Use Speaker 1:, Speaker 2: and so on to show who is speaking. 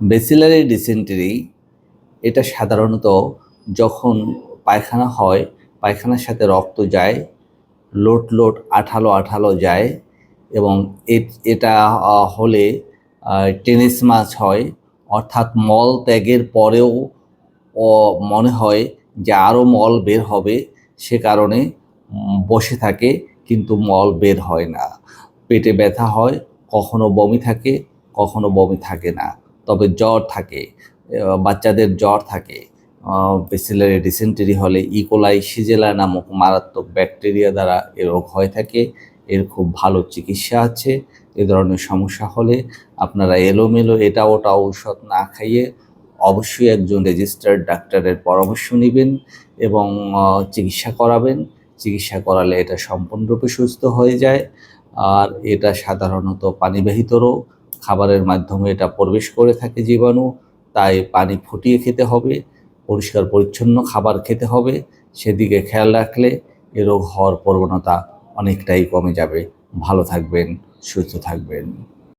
Speaker 1: বেসিলারি dysentery, এটা সাধারণত যখন পায়খানা হয়, পায়খানার সাথে রক্ত যায় লোট লোট আঠালো আঠালো যায় এবং এটা হলে টেনিস মাছ হয়। অর্থাৎ মল ত্যাগের পরেও মনে হয় যে আরও মল বের হবে, সে কারণে বসে থাকে, কিন্তু মল বের হয় না। পেটে ব্যথা হয়, কখনো বমি থাকে, কখনো বমি থাকে না। তবে জ্বর থাকে বাচ্চাদের জ্বর থাকে। বেসিলারি ডিসেন্টারি হলে ইকোলাই সিজেলা নামক মারাত্মক ব্যাকটেরিয়া দ্বারা এ রোগ হয়ে থাকে। এর খুব ভালো চিকিৎসা আছে। এ ধরনের সমস্যা হলে আপনারা এলোমেলো এটা ওটা ঔষধ না খাইয়ে অবশ্যই একজন রেজিস্টার্ড ডাক্তারের পরামর্শ নেবেন এবং চিকিৎসা করাবেন। চিকিৎসা করালে এটা সম্পূর্ণরূপে সুস্থ হয়ে যায়। আর এটা সাধারণত পানিবাহিত রোগ। খাবারের মাধ্যমে এটা প্রবেশ করে থাকে জীবাণু, তাই পানি ফুটিয়ে খেতে হবে, পরিষ্কার পরিচ্ছন্ন খাবার খেতে হবে, সেদিকে খেয়াল রাখলে এ রোগ হওয়ার প্রবণতা অনেকটাই কমে যাবে। ভালো থাকবেন, সুস্থ থাকবেন।